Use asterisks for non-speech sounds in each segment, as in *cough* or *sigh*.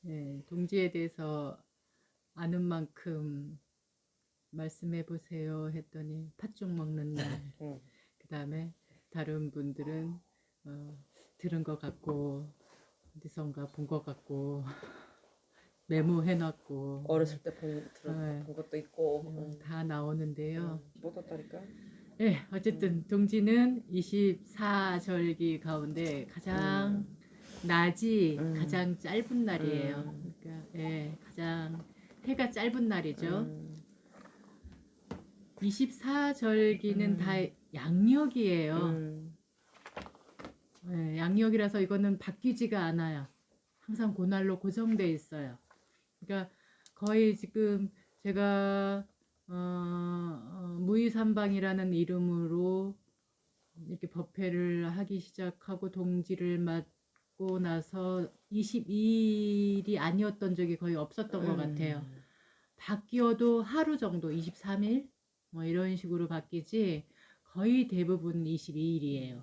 네, 동지에 대해서 아는 만큼 말씀해 보세요 했더니 팥죽 먹는 날. 응. 그 다음에 다른 분들은 어, 들은 것 같고 어디선가 본 것 같고 *laughs* 메모해놨고 어렸을 때본 네. 본 것도 있고. 어, 응. 다 나오는데요. 응. 못 왔다니까. 네, 어쨌든 동지는 24절기 가운데 가장 낮이 음. 가장 짧은 날이에요. 음. 그러니까 예, 가장 해가 짧은 날이죠. 음. 24절기는 음. 다 양력이에요. 음. 예, 양력이라서 이거는 바뀌지가 않아요. 항상 그날로 고정돼 있어요. 그러니까 거의 지금 제가 어, 어, 무의삼방이라는 이름으로 이렇게 법회를 하기 시작하고 동지를 맞고 나서 22일이 아니었던 적이 거의 없었던 것 음. 같아요. 바뀌어도 하루 정도 23일 뭐 이런 식으로 바뀌지 거의 대부분 22일이에요.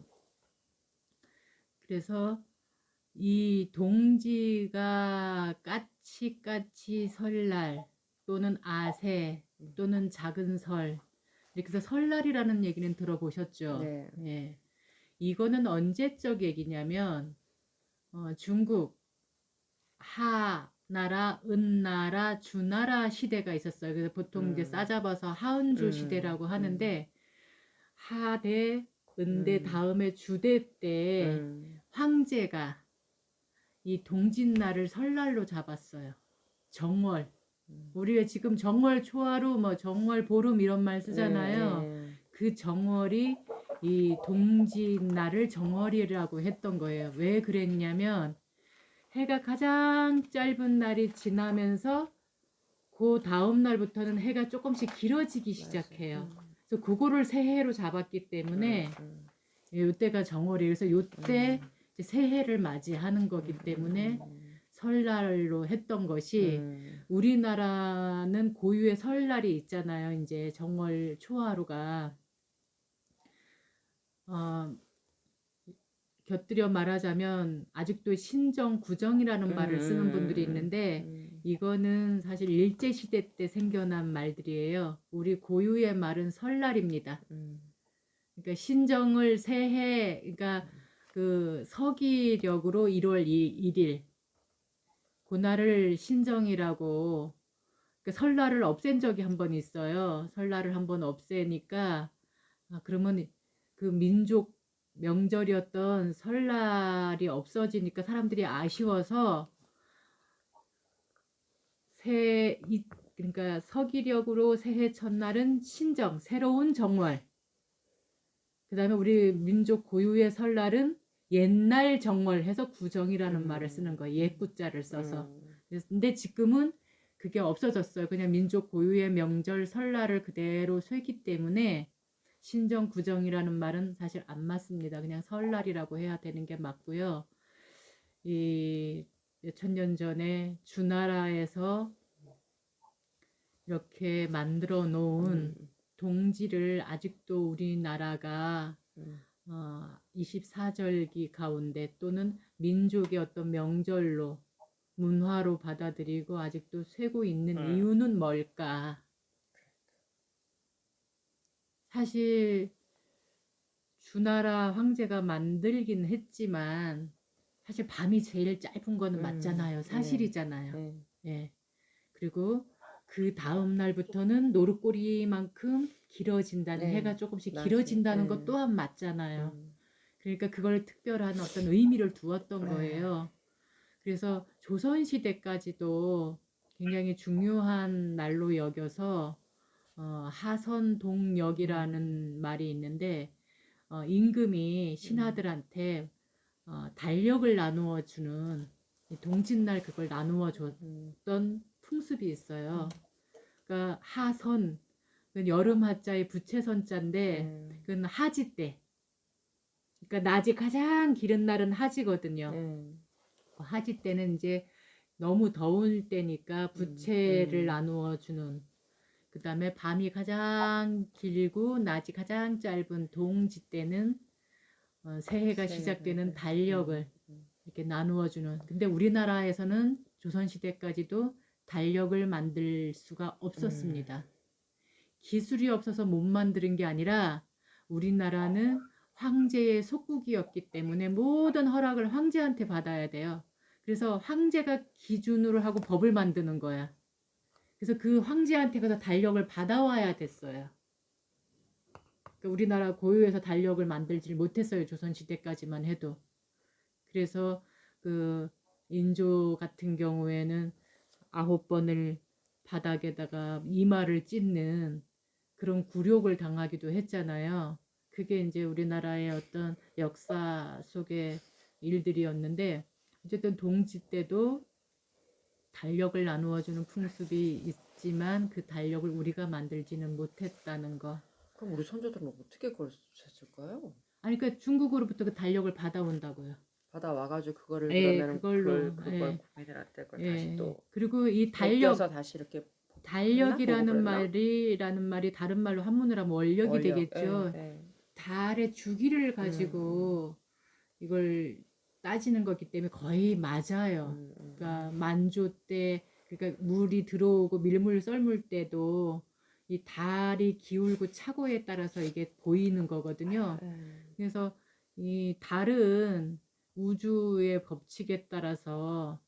그래서 이 동지가 까치까치 설날 또는 아세 또는 작은 설 이렇게 해서 설날이라는 얘기는 들어보셨죠? 네. 예. 이거는 언제적 얘기냐면 어, 중국 하 나라, 은나라, 주나라 시대가 있었어요. 그래서 보통 이제 음. 싸잡아서 하은주 음, 시대라고 음. 하는데 하대, 은대 음. 다음에 주대 때 음. 황제가 이 동짓날을 설날로 잡았어요. 정월. 음. 우리가 지금 정월 초하루, 뭐 정월 보름 이런 말 쓰잖아요. 네. 그 정월이 이 동짓날을 정월이라고 했던 거예요. 왜 그랬냐면 해가 가장 짧은 날이 지나면서 그 다음 날부터는 해가 조금씩 길어지기 시작해요. 그래서 그거를 새해로 잡았기 때문에 음. 이때가 정월이 그래서 이때 음. 새해를 맞이하는 거기 때문에 음. 설날로 했던 것이 음. 우리나라는 고유의 설날이 있잖아요. 이제 정월 초하루가 어, 곁들여 말하자면 아직도 신정 구정이라는 말을 쓰는 분들이 있는데 음. 이거는 사실 일제 시대 때 생겨난 말들이에요. 우리 고유의 말은 설날입니다. 음. 그러니까 신정을 새해 그러니까 그 서기력으로 1월 1일 그날을 신정이라고 그러니까 설날을 없앤 적이 한 번 있어요. 설날을 한 번 없애니까 아, 그러면 그 민족 명절이었던 설날이 없어지니까 사람들이 아쉬워서 새 이, 그러니까 서기력으로 새해 첫날은 신정 새로운 정월 그 다음에 우리 민족 고유의 설날은 옛날 정월 해서 구정이라는 음. 말을 쓰는 거예요. 옛구자를 써서. 음. 근데 지금은 그게 없어졌어요. 그냥 민족 고유의 명절 설날을 그대로 쇠기 때문에 신정 구정이라는 말은 사실 안 맞습니다. 그냥 설날이라고 해야 되는 게 맞고요. 이 몇천 년 전에 주나라에서 이렇게 만들어 놓은 음. 동지를 아직도 우리나라가 음. 어, 24절기 가운데 또는 민족의 어떤 명절로 문화로 받아들이고 아직도 쇠고 있는 음. 이유는 뭘까? 사실 주나라 황제가 만들긴 했지만 사실 밤이 제일 짧은 거는 음, 맞잖아요. 네. 사실이잖아요. 네. 예. 그리고 그 다음 날부터는 노릇꼬리만큼 길어진다는 네, 해가 조금씩. 길어진다는 네. 것 또한 맞잖아요. 음. 그러니까 그걸 특별한 어떤 의미를 두었던 네. 거예요. 그래서 조선 시대까지도 굉장히 중요한 날로 여겨서 어, 하선동역이라는 말이 있는데 어, 임금이 신하들한테 어, 달력을 나누어 주는 이 동짓날 그걸 나누어 줬던 음. 풍습이 있어요. 그러니까 하선 그건 여름 하자의 부채선자인데 음. 그건 하지 때. 그러니까 낮이 가장 길은 날은 하지거든요. 음. 그 하지 때는 이제 너무 더울 때니까 부채를 음. 나누어 주는. 그 다음에 밤이 가장 길고 낮이 가장 짧은 동지 때는 어, 새해가 시작되는 네. 달력을 음. 이렇게 나누어 주는. 근데 우리나라에서는 조선 시대까지도 달력을 만들 수가 없었습니다. 기술이 없어서 못 만드는 게 아니라 우리나라는 황제의 속국이었기 때문에 모든 허락을 황제한테 받아야 돼요. 그래서 황제가 기준으로 하고 법을 만드는 거야. 그래서 그 황제한테 가서 달력을 받아와야 됐어요. 그러니까 우리나라 고유에서 달력을 만들질 못했어요. 조선 시대까지만 해도. 그래서 그 인조 같은 경우에는 아홉 번을 바닥에다가 이마를 찢는 그런 굴욕을 당하기도 했잖아요. 그게 이제 우리나라의 어떤 역사 속의 일들이었는데 어쨌든 동지 때도 달력을 나누어주는 풍습이 있지만 그 달력을 우리가 만들지는 못했다는 거. 그럼 우리 선조들은 어떻게 그걸 했을까요? 아니 그러니까 중국으로부터 그 달력을 받아온다고요. 받아 와가지고 그거를 예, 그러면 그걸로, 그걸 그걸 예. 국민들한테 그걸 예. 다시 또 그리고 이 달력 다시 이렇게 달력이라는 그랬나? 말이라는 말이 다른 말로 한문으로 하면 원력이 원력, 되겠죠. 예, 예. 달의 주기를 가지고 이걸 따지는 거기 때문에 거의 맞아요. 음, 음. 그러니까 만조 때 그러니까 물이 들어오고 밀물 썰물 때도 이 달이 기울고 차고에 따라서 이게 보이는 거거든요. 예. 그래서 이 달은 우주의 법칙에 따라서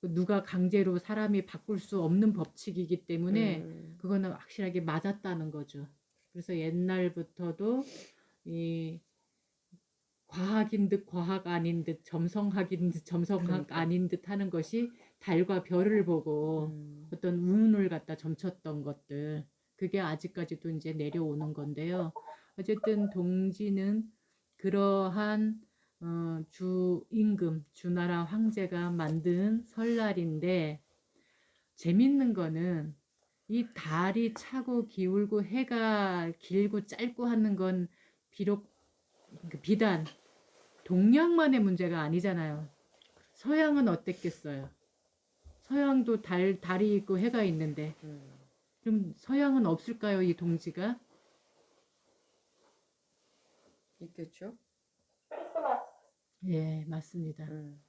누가 강제로 사람이 바꿀 수 없는 법칙이기 때문에 음. 그거는 확실하게 맞았다는 거죠. 그래서 옛날부터도 이 과학인 듯 과학 아닌 듯 점성학인 듯 점성학 그러니까. 아닌 듯 하는 것이 달과 별을 보고 음. 어떤 운을 갖다 점쳤던 것들 그게 아직까지도 이제 내려오는 건데요. 어쨌든 동지는 그러한 어, 주 임금 주나라 황제가 만든 설날인데 재밌는 거는 이 달이 차고 기울고 해가 길고 짧고 하는 건 비록 그 비단 동양만의 문제가 아니잖아요. 서양은 어땠겠어요? 서양도 달 달이 있고 해가 있는데 음. 그럼 서양은 없을까요, 이 동지가? 있겠죠? 예, 맞습니다. 음.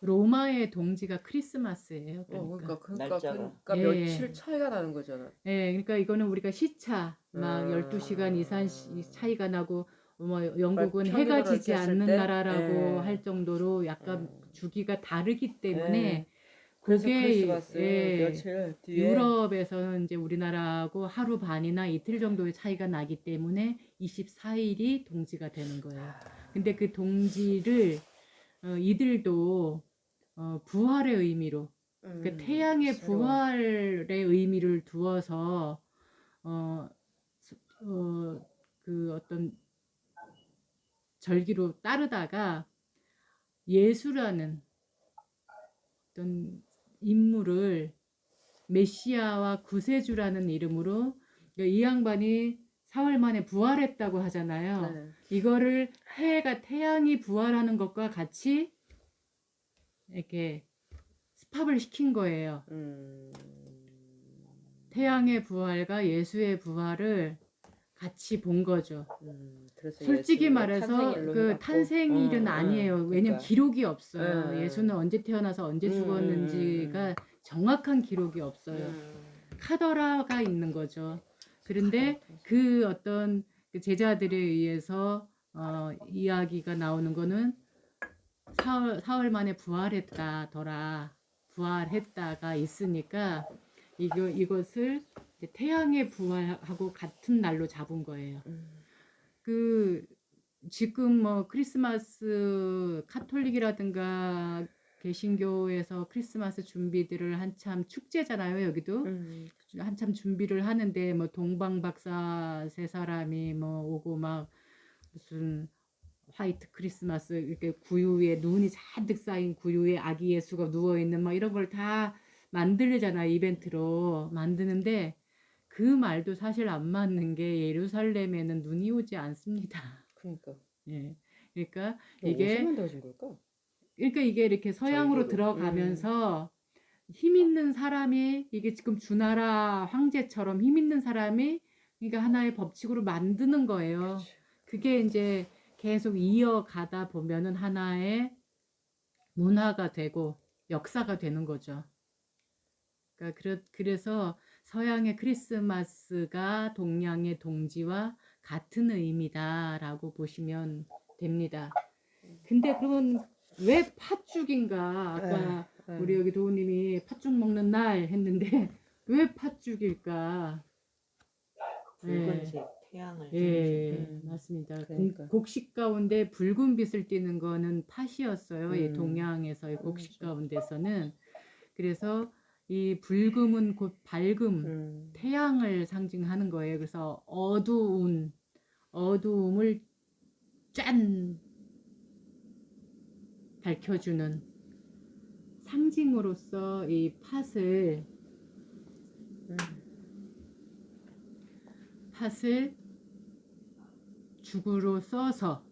로마의 동지가 크리스마스예요. 어, 그러니까. 그러니까 그러니까. 그러니까 예. 며칠 차이가 나는 거잖아. 예, 그러니까 이거는 우리가 시차 막 음. 12시간 이상 시- 차이가 나고 뭐 영국은 평균으로 해가 지지 않는 때? 나라라고 예. 할 정도로 약간 음. 주기가 다르기 때문에 예. 그래서 그게 예, 유럽에서는 이제 우리나라하고 하루 반이나 이틀 정도의 차이가 나기 때문에 24일이 동지가 되는 거예요. 근데 그 동지를 어, 이들도 어, 부활의 의미로 음, 그 태양의 새로운- 부활의 의미를 두어서 어, 스- 어, 그 어떤 절기로 따르다가 예수라는 어떤 인물을 메시아와 구세주라는 이름으로 이 양반이 사흘 만에 부활했다고 하잖아요. 네. 이거를 해가 태양이 부활하는 것과 같이 이렇게 스팝을 시킨 거예요. 음. 태양의 부활과 예수의 부활을 같이 본 거죠. 음, 솔직히 말해서 그. 탄생일은 어, 어, 아니에요. 왜냐면 그러니까. 기록이 없어요. 음. 예수는 언제 태어나서 언제 음, 죽었는지가 음, 정확한 기록이 없어요. 음. 카더라가 있는 거죠. 그런데 그 어떤 그 제자들에 의해서 어, 이야기가 나오는 거는 사흘, 사흘 만에 부활했다더라. 부활했다가 있으니까 이거 이것을 태양의 부활하고 같은 날로 잡은 거예요. 음. 그 지금 뭐 크리스마스 카톨릭이라든가 개신교에서 크리스마스 준비들을 한참 축제잖아요 여기도 음. 한참 준비를 하는데 뭐 동방 박사 세 사람이 뭐 오고 막 무슨 화이트 크리스마스 이렇게 구유에 눈이 잔뜩 쌓인 구유에 아기 예수가 누워 있는 막 이런 걸 다 만들잖아요 이벤트로 만드는데 그 말도 사실 안 맞는 게 예루살렘에는 눈이 오지 않습니다. *laughs* 그러니까 예. 그러니까 이게 이게? 그러니까 이게 이렇게 서양으로 절기로. 들어가면서 힘 있는 사람이 이게 지금 주나라 황제처럼 힘 있는 사람이 그러니까 하나의 법칙으로 만드는 거예요. 그치. 그게 이제 계속 이어가다 보면은 하나의 문화가 되고 역사가 되는 거죠. 그러니까 그래, 그래서 서양의 크리스마스가 동양의 동지와 같은 의미다라고 보시면 됩니다. 근데 그러면 왜 팥죽인가? 아까 네. 우리 여기 도우님이 팥죽 먹는 날 했는데 *laughs* 왜 팥죽일까? 붉은색 태양을 예, 음, 맞습니다. 공- 그러니까. 곡식 가운데 붉은 빛을 띠는 거는 팥이었어요. 이 음. 동양에서의 곡식 그렇죠. 가운데서는. 그래서 이 붉음은 곧 밝음, 음. 태양을 상징하는 거예요. 그래서 어두운, 어두움을 짠 밝혀주는 상징으로서 이 팥을 음. 팥을 죽으로 써서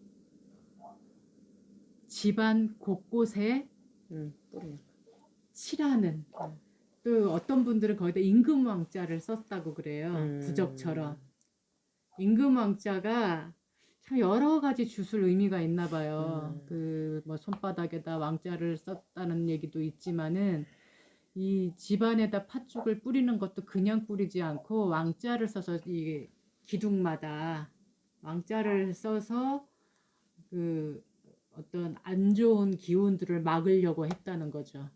집안 곳곳에 음. 칠하는 음. 또 어떤 분들은 거기다 임금왕자를 썼다고 그래요 음. 부적처럼 임금왕자가 참 여러 가지 주술 의미가 있나 봐요 음. 그뭐 손바닥에다 왕자를 썼다는 얘기도 있지만은 이 집안에다 팥죽을 뿌리는 것도 그냥 뿌리지 않고 왕자를 써서 이 기둥마다 왕자를 써서 그 어떤 안 좋은 기운들을 막으려고 했다는 거죠.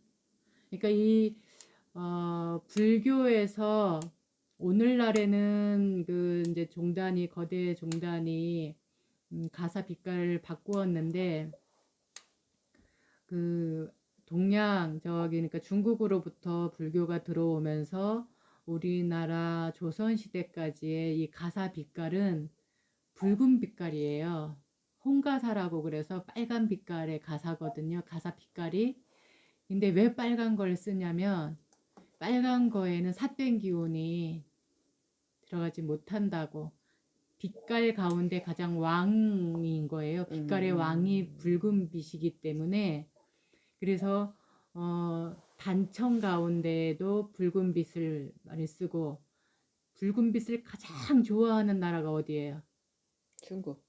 그러니까 이 어, 불교에서 오늘날에는 그 이제 종단이 거대 종단이 음, 가사 빛깔을 바꾸었는데 그 동양 저기 그러니까 중국으로부터 불교가 들어오면서 우리나라 조선 시대까지의 이 가사 빛깔은 붉은 빛깔이에요. 홍가사라고 그래서 빨간 빛깔의 가사거든요. 가사 빛깔이. 근데 왜 빨간 걸 쓰냐면 빨간 거에는 삿된 기운이 들어가지 못한다고. 빛깔 가운데 가장 왕인 거예요. 빛깔의 음. 왕이 붉은 빛이기 때문에 그래서 어, 단청 가운데에도 붉은 빛을 많이 쓰고 붉은 빛을 가장 좋아하는 나라가 어디예요? 중국.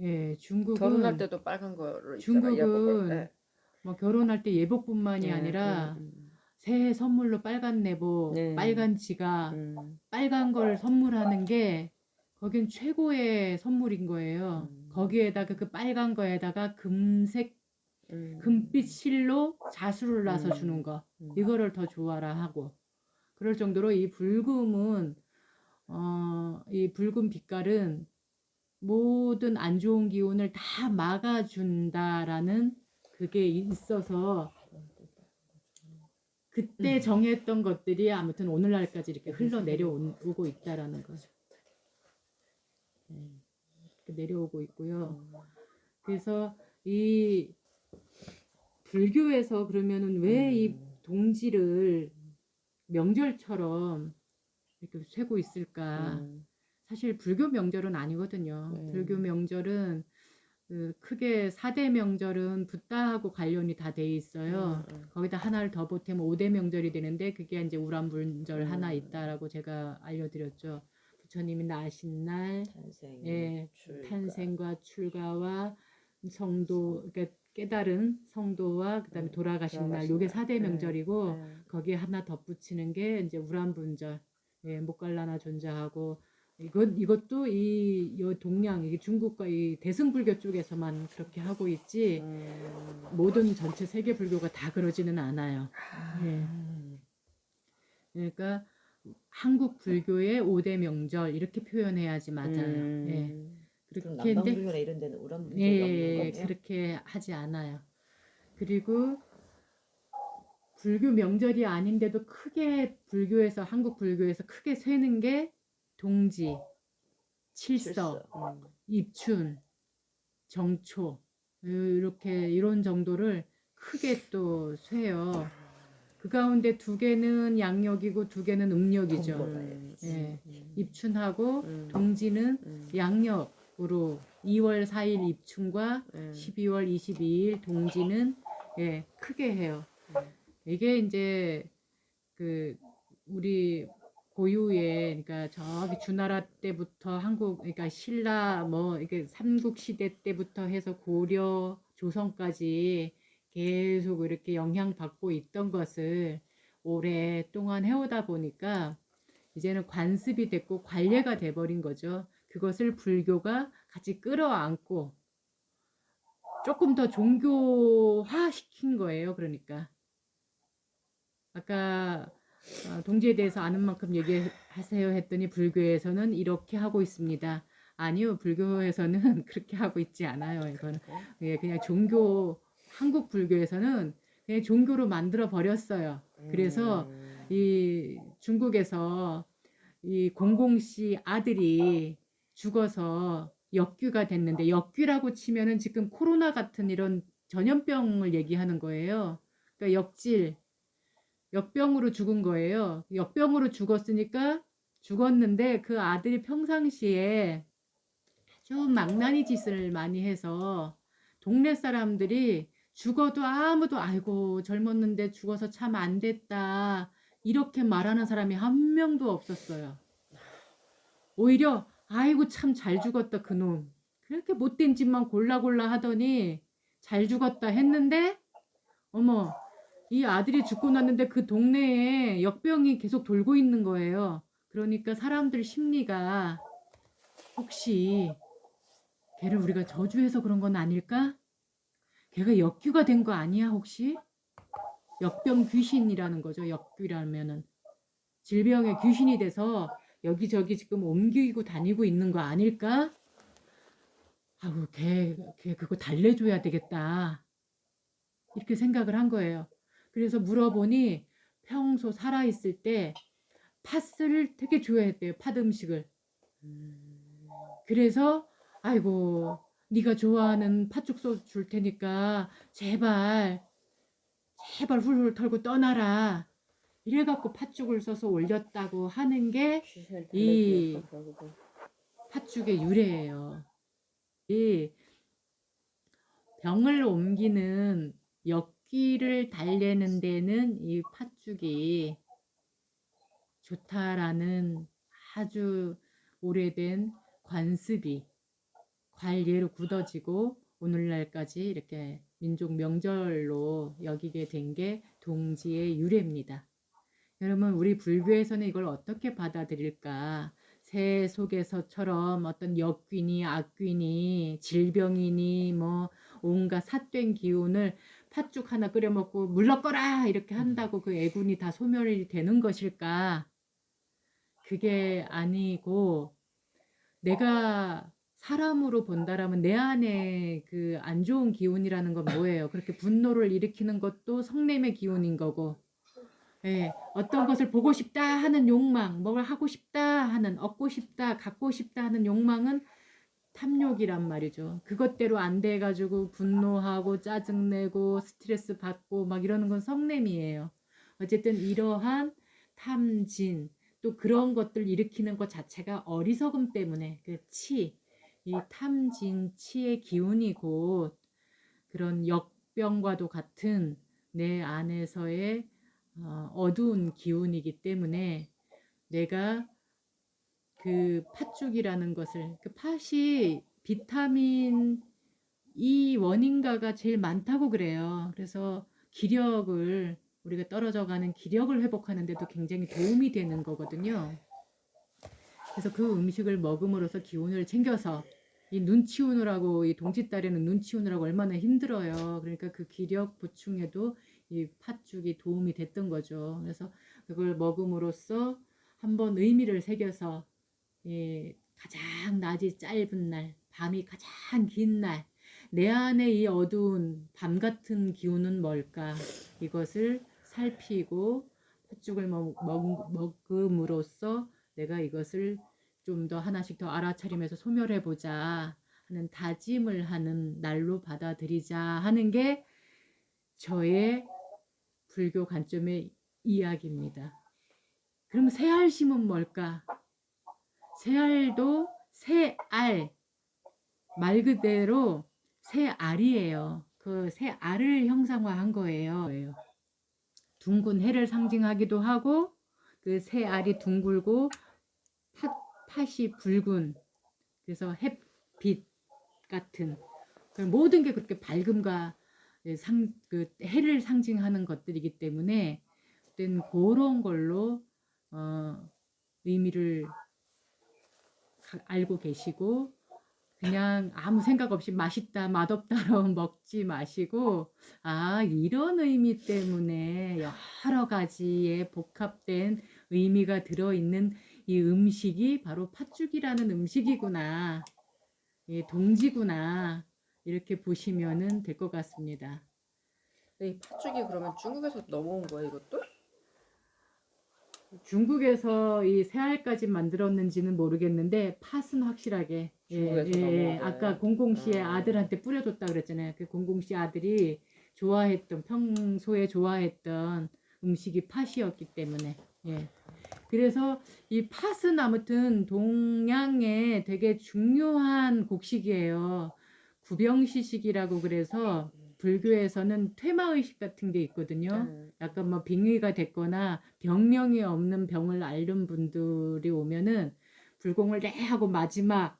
예, 중국은 결혼할 때도 빨간 거로 중국은. 네. 뭐 결혼할 때 예복뿐만이 네, 아니라 음, 새해 선물로 빨간 내복, 네. 빨간 지갑, 음, 빨간 걸 선물하는 게 거긴 최고의 선물인 거예요. 음. 거기에다가 그 빨간 거에다가 금색 음, 금빛 실로 자수를 놔서 음. 주는 거 음. 이거를 더 좋아라 하고 그럴 정도로 이 붉음은 어, 이 붉은 빛깔은 모든 안 좋은 기운을 다 막아준다라는 그게 있어서 그때 음. 정했던 것들이 아무튼 오늘날까지 이렇게 흘러 내려오고 있다라는 거죠. 네, 이렇게 내려오고 있고요. 음. 그래서 이 불교에서 그러면은 왜이 음. 동지를 명절처럼 이렇게 세고 있을까? 음, 사실 불교 명절은 아니거든요. 네. 불교 명절은 그 크게 사대 명절은 붓다하고 관련이 다 돼 있어요. 음, 음. 거기다 하나를 더 보태면 오대 명절이 되는데 그게 이제 우람불절 음. 하나 있다라고 제가 알려드렸죠. 부처님이 나신 날, 탄생, 예, 출가. 탄생과 출가와 성도, 그러니까 깨달은 성도와 그다음에 음, 돌아가신 날, 돌아가신 요게 날. 사대 네, 명절이고 네. 거기에 하나 덧붙이는 게 이제 우람분절, 예, 목갈라나 존자하고 이것 이것도 이, 요 동양 이게 중국과 이 대승불교 쪽에서만 그렇게 하고 있지 음. 모든 전체 세계 불교가 다 그러지는 않아요. 예. 음. 그러니까 한국 불교의 오대 명절 이렇게 표현해야지 맞아요. 음. 예. 그렇게 남방 불교나 이런 데는 우람 불교가 예, 없는 거예요? 그렇게 하지 않아요. 그리고 불교 명절이 아닌데도 크게 불교에서 한국 불교에서 크게 세는 게 동지, 칠서, 음. 입춘, 정초 이렇게 이런 정도를 크게 또 쇠요. 그 가운데 두 개는 양력이고 두 개는 음력이죠. 돈 벌어야지. 예. 음. 입춘하고 음. 동지는 음. 양력으로 2월 4일 입춘과 음. 12월 22일 동지는 예, 크게 해요. 음. 이게 이제 그 우리 고유의 그러니까 저기 주나라 때부터 한국 그러니까 신라 뭐 이게 삼국 시대 때부터 해서 고려 조선까지 계속 이렇게 영향받고 있던 것을 오랫동안 해오다 보니까 이제는 관습이 됐고 관례가 돼버린 거죠. 그것을 불교가 같이 끌어안고 조금 더 종교화 시킨 거예요. 그러니까 아까 어, 동지에 대해서 아는 만큼 얘기하세요 했더니 불교에서는 이렇게 하고 있습니다. 아니요, 불교에서는 *laughs* 그렇게 하고 있지 않아요. 이건 예, 그냥 종교 한국 불교에서는 그냥 종교로 만들어 버렸어요. 그래서 음. 이 중국에서 이 공공 씨 아들이 죽어서 역귀가 됐는데 역귀라고 치면은 지금 코로나 같은 이런 전염병을 얘기하는 거예요. 그러니까 역질, 역병으로 죽은 거예요. 역병으로 죽었으니까 죽었는데 그 아들이 평상시에 아주 망나니 짓을 많이 해서 동네 사람들이 죽어도 아무도 아이고 젊었는데 죽어서 참 안 됐다 이렇게 말하는 사람이 한 명도 없었어요. 오히려 아이고 참 잘 죽었다 그놈 그렇게 못된 짓만 골라 골라 하더니 잘 죽었다 했는데 어머 이 아들이 죽고 났는데 그 동네에 역병이 계속 돌고 있는 거예요. 그러니까 사람들 심리가 혹시 걔를 우리가 저주해서 그런 건 아닐까? 걔가 역귀가 된 거 아니야 혹시? 역병 귀신이라는 거죠. 역귀라면은 질병의 귀신이 돼서 여기저기 지금 옮기고 다니고 있는 거 아닐까? 아우 걔, 걔 그거 달래줘야 되겠다. 이렇게 생각을 한 거예요. 그래서 물어보니 평소 살아있을 때 팥을 되게 좋아했대요. 팥 음식을. 음. 그래서 아이고 네가 좋아하는 팥죽소 줄 테니까 제발 제발 훌훌 털고 떠나라 이래갖고 팥죽을 써서 올렸다고 하는 게 이-. 팥죽의 유래예요. 이 병을 옮기는 역 기를 달래는 데는 이 팥죽이 좋다라는 아주 오래된 관습이 관례로 굳어지고 오늘날까지 이렇게 민족 명절로 여기게 된 게 동지의 유래입니다. 여러분 우리 불교에서는 이걸 어떻게 받아들일까? 새 속에서처럼 어떤 역귀니 악귀니 질병이니 뭐 온갖 삿된 기운을 팥죽 하나 끓여 먹고 물러거라 이렇게 한다고 그 애군이 다 소멸이 되는 것일까? 그게 아니고 내가 사람으로 본다라면 내 안에 그 안 좋은 기운이라는 건 뭐예요? 그렇게 분노를 일으키는 것도 성냄의 기운인 거고 예, 어떤 것을 보고 싶다 하는 욕망, 뭘 하고 싶다 하는, 얻고 싶다, 갖고 싶다 하는 욕망은 탐욕이란 말이죠. 그것대로 안 돼가지고 분노하고 짜증내고 스트레스 받고 막 이러는 건 성냄이에요. 어쨌든 이러한 탐진, 또 그런 것들 일으키는 것 자체가 어리석음 때문에 그 치, 이 탐진, 치의 기운이 곧 그런 역병과도 같은 내 안에서의 어, 어두운 기운이기 때문에 내가 그 팥죽이라는 것을 그 팥이 비타민 E 원인가가 제일 많다고 그래요. 그래서 기력을 우리가 떨어져가는 기력을 회복하는데도 굉장히 도움이 되는 거거든요. 그래서 그 음식을 먹음으로써 기운을 챙겨서 이 눈 치 우느라고 이 동짓달에는 눈 치 우느라고 얼마나 힘들어요. 그러니까 그 기력 보충에도 이 팥죽이 도움이 됐던 거죠. 그래서 그걸 먹음으로써 한번 의미를 새겨서 이 가장 낮이 짧은 날, 밤이 가장 긴 날, 내 안에 이 어두운 밤 같은 기운은 뭘까? 이것을 살피고 팥죽을 먹음으로써 내가 이것을 좀 더 하나씩 더 알아차리면서 소멸해 보자 하는 다짐을 하는 날로 받아들이자 하는 게 저의 불교 관점의 이야기입니다. 그럼 새알심은 뭘까? 새알도 새알 말 그대로 새알이에요. 그 새알을 형상화한 거예요. 둥근 해를 상징하기도 하고 그 새알이 둥글고 팥, 팥이 붉은 그래서 햇빛 같은 그 모든 게 그렇게 밝음과 예, 상, 그 해를 상징하는 것들이기 때문에 그런 걸로 어, 의미를 가- 알고 계시고 그냥 아무 생각 없이 맛있다 맛없다로 *laughs* 먹지 마시고 아 이런 의미 때문에 여러 가지의 복합된 의미가 들어있는 이 음식이 바로 팥죽이라는 음식이구나 예, 동지구나 이렇게 보시면은 될것 같습니다. 이 팥죽이 그러면 중국에서 넘어온 거야 이것도? 중국에서 이 새알까지 만들었는지는 모르겠는데 팥은 확실하게 예, 중국에서 예, 예. 아까 공공 씨의 음. 아들한테 뿌려줬다 그랬잖아요. 그 공공 씨 아들이 좋아했던 평소에 좋아했던 음식이 팥이었기 때문에 예. 그래서 이 팥은 아무튼 동양의 되게 중요한 곡식이에요. 구병시식이라고 그래서 불교에서는 퇴마 의식 같은 게 있거든요. 음. 약간 뭐 빙의가 됐거나 병명이 없는 병을 앓는 분들이 오면은 불공을 내 하고 마지막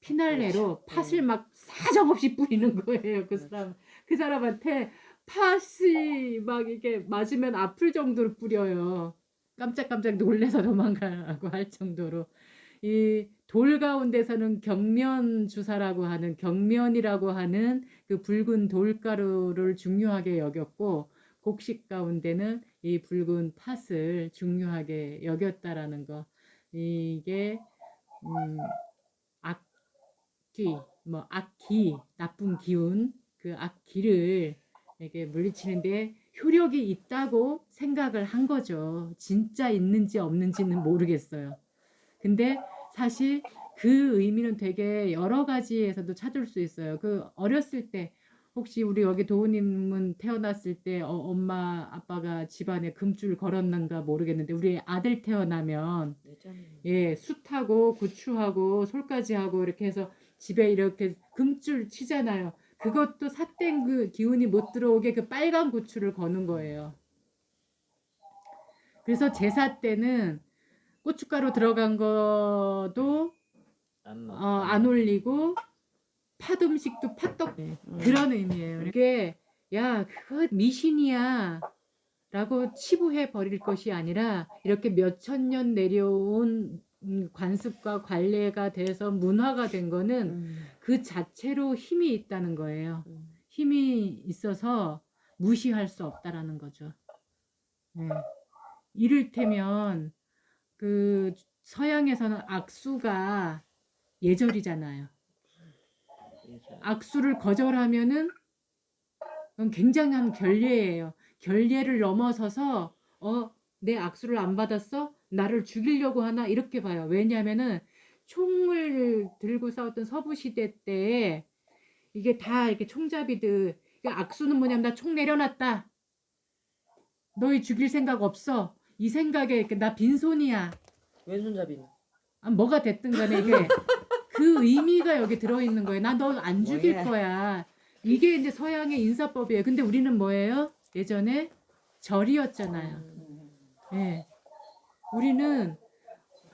피날레로 그렇죠. 팥을 음. 막 사정없이 뿌리는 거예요. 그 사람 그 사람한테 팥이 막 이게 맞으면 아플 정도로 뿌려요. 깜짝깜짝 놀래서 도망가라고 할 정도로 이 돌 가운데서는 경면 주사라고 하는 경면이라고 하는 그 붉은 돌가루를 중요하게 여겼고 곡식 가운데는 이 붉은 팥을 중요하게 여겼다라는 거 이게 음, 악귀 뭐 악기 나쁜 기운 그 악기를 이게 물리치는데 효력이 있다고 생각을 한 거죠. 진짜 있는지 없는지는 모르겠어요. 근데 사실 그 의미는 되게 여러 가지에서도 찾을 수 있어요. 그 어렸을 때 혹시 우리 여기 도우님은 태어났을 때 어, 엄마 아빠가 집안에 금줄 걸었는가 모르겠는데 우리 아들 태어나면 예 숯하고 고추하고 솔까지 하고 이렇게 해서 집에 이렇게 금줄 치잖아요. 그것도 삿된 그 기운이 못 들어오게 그 빨간 고추를 거는 거예요. 그래서 제사 때는 고춧가루 들어간 것도 안 어, 먹. 안 올리고 팥 음식도 팥떡 음. 그런 의미예요. 이게 야 그거 미신이야 라고 치부해 버릴 것이 아니라 이렇게 몇천 년 내려온 음, 관습과 관례가 돼서 문화가 된 거는 음. 그 자체로 힘이 있다는 거예요. 음. 힘이 있어서 무시할 수 없다라는 거죠. 네. 이를테면 그 서양에서는 악수가 예절이잖아요. 악수를 거절하면은 그건 굉장한 결례예요. 결례를 넘어서서 어, 내 악수를 안 받았어? 나를 죽이려고 하나? 이렇게 봐요. 왜냐하면은 총을 들고 싸웠던 서부 시대 때 이게 다 이렇게 총잡이들 그러니까 악수는 뭐냐면 나 총 내려놨다. 너희 죽일 생각 없어. 이 생각에 나 빈손이야. 왼손잡이는 아, 뭐가 됐든 간에 이게 *laughs* 그 의미가 여기 들어있는 거예요. 나 너 안 죽일 뭐야. 거야. 이게 이제 서양의 인사법이에요. 근데 우리는 뭐예요? 예전에 절이었잖아요. 음. 예. 우리는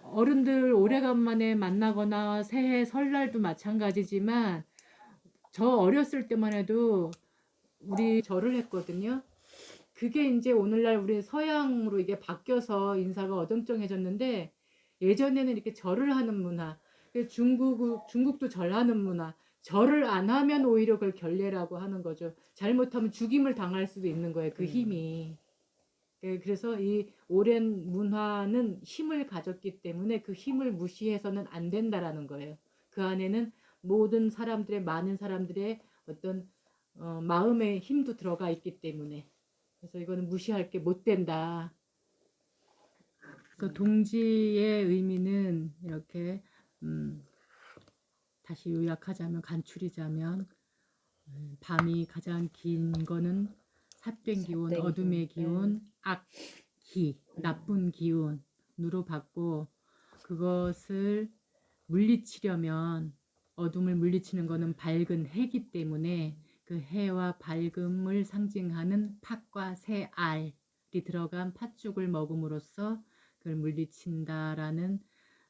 어른들 오래간만에 만나거나 새해 설날도 마찬가지지만 저 어렸을 때만 해도 우리 절을 했거든요. 그게 이제 오늘날 우리 서양으로 이게 바뀌어서 인사가 어정쩡해졌는데 예전에는 이렇게 절을 하는 문화, 그 중국 중국도 절하는 문화, 절을 안 하면 오히려 그걸 결례라고 하는 거죠. 잘못하면 죽임을 당할 수도 있는 거예요. 그 음. 힘이. 예, 그래서 이 오랜 문화는 힘을 가졌기 때문에 그 힘을 무시해서는 안 된다라는 거예요. 그 안에는 모든 사람들의 많은 사람들의 어떤 어, 마음의 힘도 들어가 있기 때문에 그래서 이거는 무시할 게 못 된다. 그 동지의 의미는 이렇게 음, 다시 요약하자면 간추리자면 음, 밤이 가장 긴 거는 삿된 기운, 삿된 어둠의 기운. 기운, 악기, 나쁜 기운으로 받고 그것을 물리치려면 어둠을 물리치는 거는 밝은 해기 때문에 그 해와 밝음을 상징하는 팥과 새 알이 들어간 팥죽을 먹음으로써 그걸 물리친다라는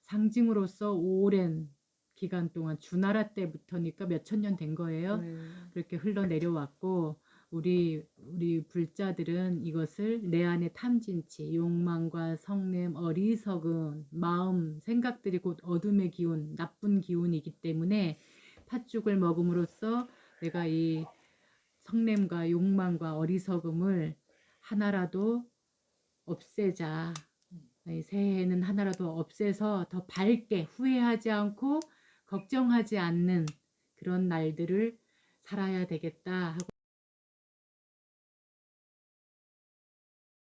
상징으로서 오랜 기간 동안 주나라 때부터니까 몇천 년 된 거예요. 음. 그렇게 흘러내려왔고 우리 우리 불자들은 이것을 내 안의 탐진치, 욕망과 성냄, 어리석은 마음, 생각들이 곧 어둠의 기운, 나쁜 기운이기 때문에 팥죽을 먹음으로써 내가 이 성냄과 욕망과 어리석음을 하나라도 없애자. 이 새해에는 하나라도 없애서 더 밝게 후회하지 않고 걱정하지 않는 그런 날들을 살아야 되겠다 하고